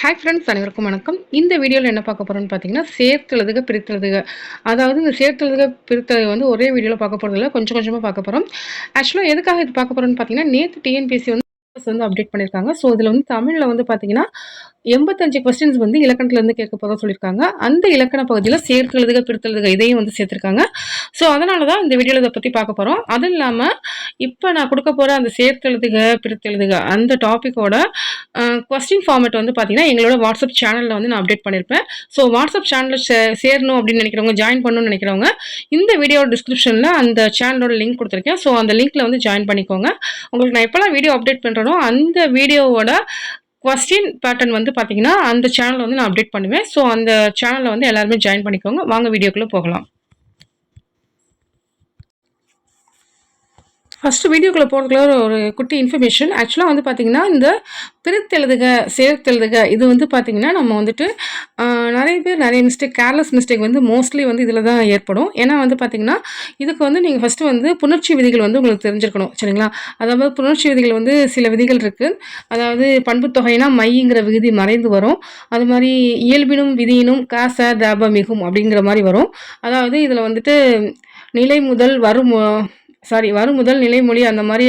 Hi friends அனைவருக்கும் வணக்கம். இந்த வீடியோவில் என்ன பார்க்க போகிறோம்னு பார்த்தீங்கன்னா சேர்த்துழுதுக பிரித்தெழுதுக அதாவது இந்த சேர்த்தெழுதுக பிரித்தது வந்து ஒரே வீடியோவில் பார்க்க போகிறதில்ல கொஞ்சம் கொஞ்சமாக பார்க்க போகிறோம் ஆக்சுவலாக எதுக்காக இது பார்க்க போகிறோம்னு பார்த்தீங்கன்னா நேற்று டிஎன்பிஎஸ்சி வந்து வந்து அப்டேட் பண்ணியிருக்காங்க. ஸோ இதில் வந்து தமிழில் வந்து பார்த்தீங்கன்னா எண்பத்தஞ்சு கொஸ்டின்ஸ் வந்து இலக்கணத்துலேருந்து கேட்க போகிறதா சொல்லியிருக்காங்க. அந்த இலக்கண பகுதியில் சேர்த்தெழுதுக பிரித்தெழுதுக இதையும் வந்து சேர்த்துருக்காங்க. ஸோ அதனால தான் இந்த வீடியோவில் இதை பற்றி பார்க்க போகிறோம் அதுவும் இல்லாமல் இப்போ நான் கொடுக்க போகிற அந்த சேர்த்தெழுதுக பிரித்தெழுதுக அந்த டாப்பிக்கோட கொஸ்டின் ஃபார்மேட் வந்து பார்த்தீங்கன்னா எங்களோட வாட்ஸ்அப் சேனலில் வந்து நான் அப்டேட் பண்ணியிருப்பேன் ஸோ வாட்ஸ்அப் சேனலில் சேரணும் அப்படின்னு நினைக்கிறவங்க ஜாயின் பண்ணணும்னு நினைக்கிறவங்க இந்த வீடியோ டிஸ்கிரிப்ஷனில் அந்த சேனலோட லிங்க் கொடுத்துருக்கேன். ஸோ அந்த லிங்க்கில் வந்து ஜாயின் பண்ணிக்கோங்க. உங்களுக்கு நான் எப்போல்லாம் வீடியோ அப்டேட் பண்ணுறனோ அந்த வீடியோவோட கொஸ்டின் பேட்டர்ன் வந்து பார்த்தீங்கன்னா அந்த சேனலில் வந்து நான் அப்டேட் பண்ணுவேன். ஸோ அந்த சேனலில் வந்து எல்லாருமே ஜாயின் பண்ணிக்கோங்க. வாங்க வீடியோக்குள்ளே போகலாம். ஃபஸ்ட்டு வீடியோக்குள்ளே போகிறதுக்குள்ள ஒரு குட்டி இன்ஃபர்மேஷன் ஆக்சுவலாக வந்து பார்த்திங்கன்னா இந்த பிரித்தெழுதுக சேர்த்தெழுதுக இது வந்து பார்த்திங்கன்னா நம்ம வந்துட்டு நிறைய பேர் நிறைய மிஸ்டேக் கேர்லெஸ் மிஸ்டேக் வந்து மோஸ்ட்லி வந்து இதில் தான் ஏற்படும். ஏன்னா வந்து பார்த்திங்கன்னா இதுக்கு வந்து நீங்கள் ஃபஸ்ட்டு வந்து புணர்ச்சி விதிகள் வந்து உங்களுக்கு தெரிஞ்சிருக்கணும் சரிங்களா? அதாவது புணர்ச்சி விதிகள் வந்து சில விதிகள் இருக்குது அதாவது பண்புத்தொகைனா மைங்கிற விகுதி மறைந்து வரும். அது மாதிரி இயல்பினும் விதியினும் காச தாப மிகும் அப்படிங்கிற மாதிரி வரும். அதாவது இதில் வந்துட்டு நிலை முதல் வரும் சாரி வரும் முதல் நிலைமொழி அந்த மாதிரி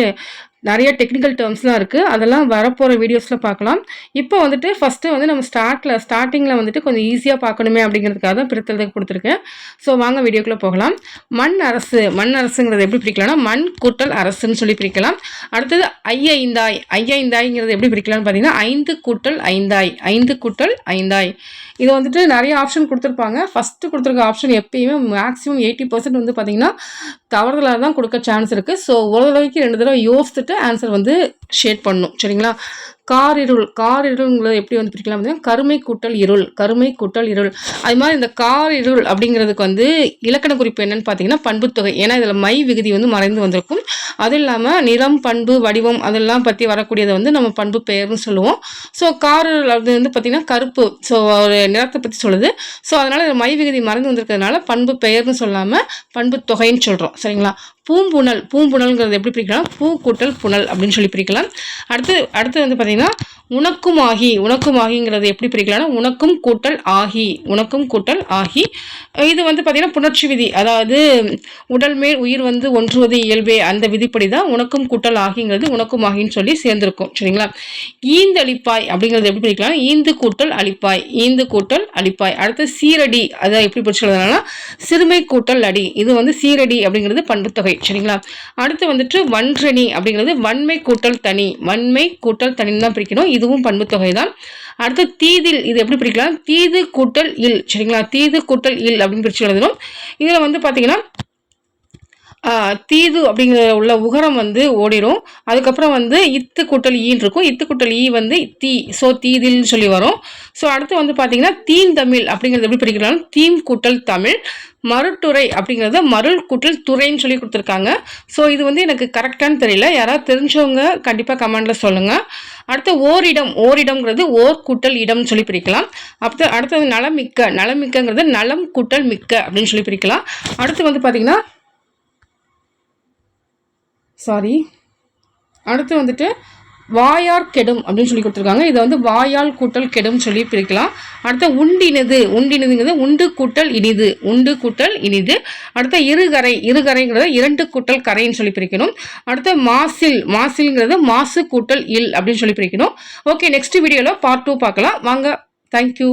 நிறைய டெக்னிக்கல் டேர்ம்ஸ்லாம் இருக்குது அதெல்லாம் வரப்போகிற வீடியோஸில் பார்க்கலாம். இப்போ வந்துட்டு ஃபஸ்ட்டு வந்து நம்ம ஸ்டார்ட்டில் ஸ்டார்டிங்கில் வந்துட்டு கொஞ்சம் ஈஸியாக பார்க்கணுமே அப்படிங்கிறதுக்காக தான் பிரித்தலுக்கு கொடுத்துருக்கேன். ஸோ வாங்க வீடியோக்குள்ளே போகலாம். மண் அரசு மண் அரசுங்கிறது எப்படி பிரிக்கலாம்னா மண் கூட்டல் அரசுன்னு சொல்லி பிரிக்கலாம். அடுத்தது ஐயைந்தாய் ஐயைந்தாய்ங்கிறது எப்படி பிரிக்கலாம்னு பார்த்தீங்கன்னா ஐந்து கூட்டல் ஐந்தாய் ஐந்து கூட்டல் ஐந்தாய். இது வந்துட்டு நிறைய ஆப்ஷன் கொடுத்துருப்பாங்க. ஃபஸ்ட்டு கொடுத்துருக்க ஆப்ஷன் எப்பயுமே மேக்ஸிமம் எயிட்டி பர்சன்ட் வந்து பார்த்தீங்கன்னா தவறுதலாக தான் கொடுக்க சான்ஸ் இருக்குது ஸோ ஒரு தடவைக்கு ரெண்டு தடவை யோசிச்சுட்டு ஆன்சர் வந்து ஷேட் பண்ணும். சரிங்களா? கார் இருள் கார் இருள்ங்கிறது எப்படி வந்து பிரிக்கலாம் பார்த்தீங்கன்னா கருமை கூட்டல் இருள் கருமை கூட்டல் இருள். அது மாதிரி இந்த கார் இருள் அப்படிங்கிறதுக்கு வந்து இலக்கண குறிப்பு என்னன்னு பார்த்தீங்கன்னா பண்புத்தொகை ஏன்னா இதில் மை விகுதி வந்து மறைந்து வந்திருக்கும். அது இல்லாமல் நிறம் பண்பு வடிவம் அதெல்லாம் பற்றி வரக்கூடியதை வந்து நம்ம பண்பு பெயர்னு சொல்லுவோம். ஸோ கார் அது வந்து பார்த்திங்கன்னா கருப்பு. ஸோ ஒரு நிறத்தை பற்றி சொல்லுது. ஸோ அதனால் மை விகுதி மறைந்து வந்திருக்கிறதுனால பண்பு பெயர்னு சொல்லாமல் பண்பு தொகைன்னு சொல்கிறோம் சரிங்களா? பூம்புணல் பூம்புணல்ங்கிறது எப்படி பிரிக்கலாம்? பூ கூட்டல் புனல் அப்படின்னு சொல்லி பிரிக்கலாம். அடுத்து அடுத்து வந்து பார்த்திங்கன்னா உனக்கும் ஆகி உனக்கும் ஆகிங்கிறது எப்படி பிரிக்கலாம்னா உனக்கும் கூட்டல் ஆகி உனக்கும் கூட்டல் ஆகி. இது வந்து பார்த்திங்கன்னா புணர்ச்சி விதி. அதாவது உடல் மேல் உயிர் வந்து ஒன்றுவது இயல்பே அந்த விதிப்படி தான் உனக்கும் கூட்டல் ஆகிங்கிறது உனக்கும் ஆகின்னு சொல்லி சேர்ந்துருக்கும். சரிங்களா? ஈந்தளிப்பாய் அப்படிங்கிறது எப்படி பிரிக்கலாம்? ஈந்து கூட்டல் அழிப்பாய் ஈந்து கூட்டல் அழிப்பாய் அடுத்து சீரடி அதை எப்படி பிடிச்சிருந்ததுனா சிறுமை கூட்டல் அடி. இது வந்து சீரடி அப்படிங்கிறது பண்புத்தொகை. சரிங்களா? அடுத்து வந்துட்டு வன்றணி அப்படிங்கிறது வன்மை கூட்டல் தனி. வன்மை கூட்டல் தனின்னு தான் பிரிக்கணும். இதுவும் பண்புத்தொகை தான் அடுத்து தீதில் இது எப்படி பிரிக்கலாம்? தீது கூட்டல் இல். சரிங்களா? தீது கூட்டல் இல் அப்படின்னு பிரிச்சு எழுதணும். இதில் வந்து பார்த்தீங்கன்னா தீது அப்படிங்கிற உள்ள உகரம் வந்து ஓடிடும் அதுக்கப்புறம் வந்து இத்து குட்டல் ஈன்னு இருக்கும். இத்து குட்டல் ஈ வந்து தீ ஸோ தீதில்னு சொல்லி வரும். ஸோ அடுத்து வந்து பார்த்தீங்கன்னா தீன் தமிழ் அப்படிங்கிறது எப்படி படிக்கிறாங்க தீம் கூட்டல் தமிழ் மறுட்டுரை அப்படிங்கிறது மருள் கூட்டல் துறைன்னு சொல்லி கொடுத்துருக்காங்க. ஸோ இது வந்து எனக்கு கரெக்டானு தெரியல. யாராவது தெரிஞ்சவங்க கண்டிப்பாக கமெண்டில் சொல்லுங்கள் அடுத்து ஓரிடம் ஓரிடம்ங்கிறது ஓர் கூட்டல் இடம்னு சொல்லி பிரிக்கலாம். அடுத்து அடுத்தது நலமிக்க. நலமிக்கங்கிறது நலம் கூட்டல் மிக்க அப்படின்னு சொல்லி பிரிக்கலாம். அடுத்து வந்து பார்த்திங்கன்னா சாரி அடுத்து வந்துட்டு வாயார் கெடும் அப்படின்னு சொல்லி கொடுத்துருக்காங்க. இதை வந்து வாயால் கூட்டல் கெடும் சொல்லி பிரிக்கலாம். அடுத்த உண்டினது. உண்டினதுங்கிறது உண்டு கூட்டல் இனிது. உண்டு கூட்டல் இனிது. அடுத்த இருகரை. இருகரைங்கிறத இரண்டு கூட்டல் கரைன்னு சொல்லி பிரிக்கணும். அடுத்த மாசில். மாசில்ங்கிறது மாசு கூட்டல் இல் அப்படின்னு சொல்லி பிரிக்கணும். ஓகே நெக்ஸ்ட் வீடியோவில் பார்ட் டூ பார்க்கலாம். வாங்க. Thank you